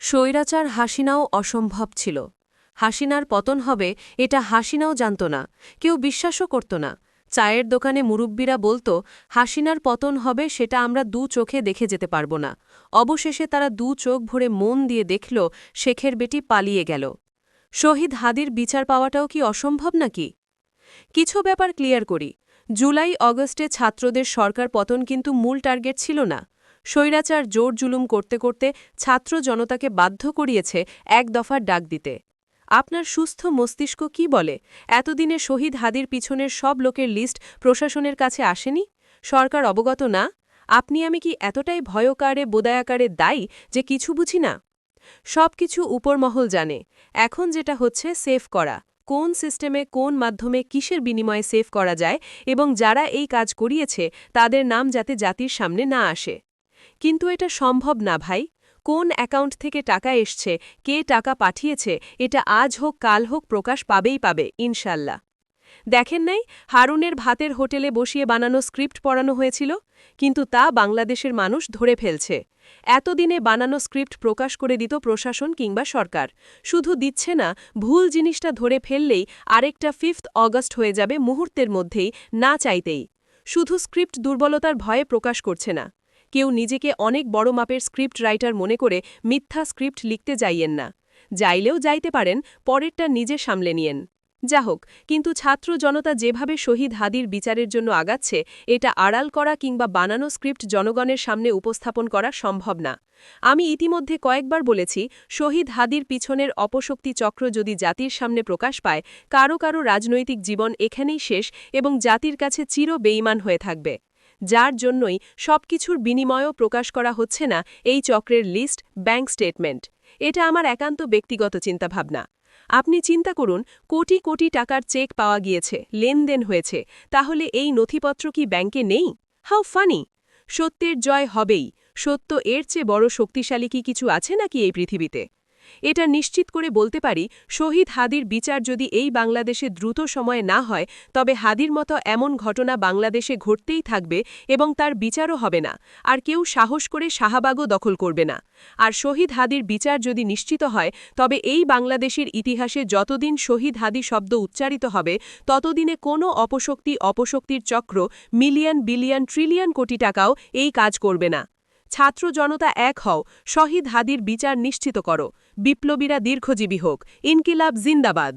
স্বৈরাচার হাসিনাও অসম্ভব ছিল। হাসিনার পতন হবে, এটা হাসিনাও জানত না, কেউ বিশ্বাসও করত না। চায়ের দোকানে মুরব্বীরা বলতো, হাসিনার পতন হবে সেটা আমরা দু চোখে দেখে যেতে পারব না। অবশেষে তারা দু চোখ ভরে মন দিয়ে দেখল, শেখের বেটি পালিয়ে গেল। শহীদ হাদির বিচার পাওয়াটাও কি অসম্ভব নাকি? কিছু ব্যাপার ক্লিয়ার করি। জুলাই, অগস্টে ছাত্রদের সরকার পতন কিন্তু মূল টার্গেট ছিল না। স্বৈরাচার জোর জুলুম করতে করতে ছাত্র জনতাকে বাধ্য করিয়েছে এক দফার ডাক দিতে। আপনার সুস্থ মস্তিষ্ক কি বলে? এতদিনে শহীদ হাদির পিছনের সব লোকের লিস্ট প্রশাসনের কাছে আসেনি? সরকার অবগত না? আপনি আমি কি এতটাই ভয়কারে বোদায়াকারে দায়ী যে কিছু বুঝি না? সব কিছু উপরমহল জানে। এখন যেটা হচ্ছে সেভ করা। কোন সিস্টেমে, কোন মাধ্যমে কিসের বিনিময়ে সেভ করা যায় এবং যারা এই কাজ করিয়েছে, তাদের নাম যাতে জাতির সামনে না আসে। কিন্তু এটা সম্ভব না ভাই। কোন অ্যাকাউন্ট থেকে টাকা এসছে, কে টাকা পাঠিয়েছে, এটা আজ হোক, কাল হোক, প্রকাশ পাবেই পাবে, ইনশাল্লাহ। দেখেন নাই, হারুনের ভাতের হোটেলে বসিয়ে বানানো স্ক্রিপ্ট পড়ানো হয়েছিল, কিন্তু তা বাংলাদেশের মানুষ ধরে ফেলছে। এতদিনে বানানো স্ক্রিপ্ট প্রকাশ করে দিত প্রশাসন কিংবা সরকার। শুধু দিচ্ছে না, ভুল জিনিসটা ধরে ফেললেই আরেকটা ফিফথ অগস্ট হয়ে যাবে মুহূর্তের মধ্যেই, না চাইতেই। শুধু স্ক্রিপ্ট দুর্বলতার ভয়ে প্রকাশ করছে না। কেউ নিজেকে অনেক বড় মাপের স্ক্রিপ্ট রাইটার মনে করে মিথ্যা স্ক্রিপ্ট লিখতে যাইয়েন না, যাইলেও যাইতে পারেন, পরেরটা নিজে সামলে নিয়েন। যা হোক কিন্তু ছাত্র জনতা যেভাবে শহীদ হাদির বিচারের জন্য আগাচ্ছে, এটা আড়াল করা কিংবা বানানো স্ক্রিপ্ট জনগণের সামনে উপস্থাপন করা সম্ভব না। আমি ইতিমধ্যে কয়েকবার বলেছি, শহীদ হাদির পিছনের অপশক্তি চক্র যদি জাতির সামনে প্রকাশ পায়, কারও কারও রাজনৈতিক জীবন এখানেই শেষ এবং জাতির কাছে চির বেইমান হয়ে থাকবে। যার জন্যই সবকিছুর বিনিময়ও প্রকাশ করা হচ্ছে না এই চক্রের লিস্ট ব্যাংক স্টেটমেন্ট। এটা আমার একান্ত ব্যক্তিগত চিন্তাভাবনা। আপনি চিন্তা করুন, কোটি কোটি টাকার চেক পাওয়া গিয়েছে, লেনদেন হয়েছে, তাহলে এই নথিপত্র কি ব্যাংকে নেই? How funny! সত্যের জয় হবেই। সত্য এর চেয়ে বড় শক্তিশালী কি কিছু আছে নাকি এই পৃথিবীতে? এটা নিশ্চিত করে বলতে পারি, শহীদ হাদির বিচার যদি এই বাংলাদেশে দ্রুত সময়ে না হয়, তবে হাদির মতো এমন ঘটনা বাংলাদেশে ঘটতেই থাকবে এবং তার বিচারও হবে না, আর কেউ সাহস করে শাহাবাগও দখল করবে না। আর শহীদ হাদির বিচার যদি নিশ্চিত হয়, তবে এই বাংলাদেশের ইতিহাসে যতদিন শহীদ হাদি শব্দ উচ্চারিত হবে, ততদিনে কোনো অপশক্তি অপশক্তির চক্র মিলিয়ন বিলিয়ন ট্রিলিয়ন কোটি টাকাও এই কাজ করবে না। ছাত্র জনতা এক হও শহীদ হাদির বিচার নিশ্চিত করো। বিপ্লবীরা দীর্ঘজীবী হোক। ইনকিলাব জিন্দাবাদ।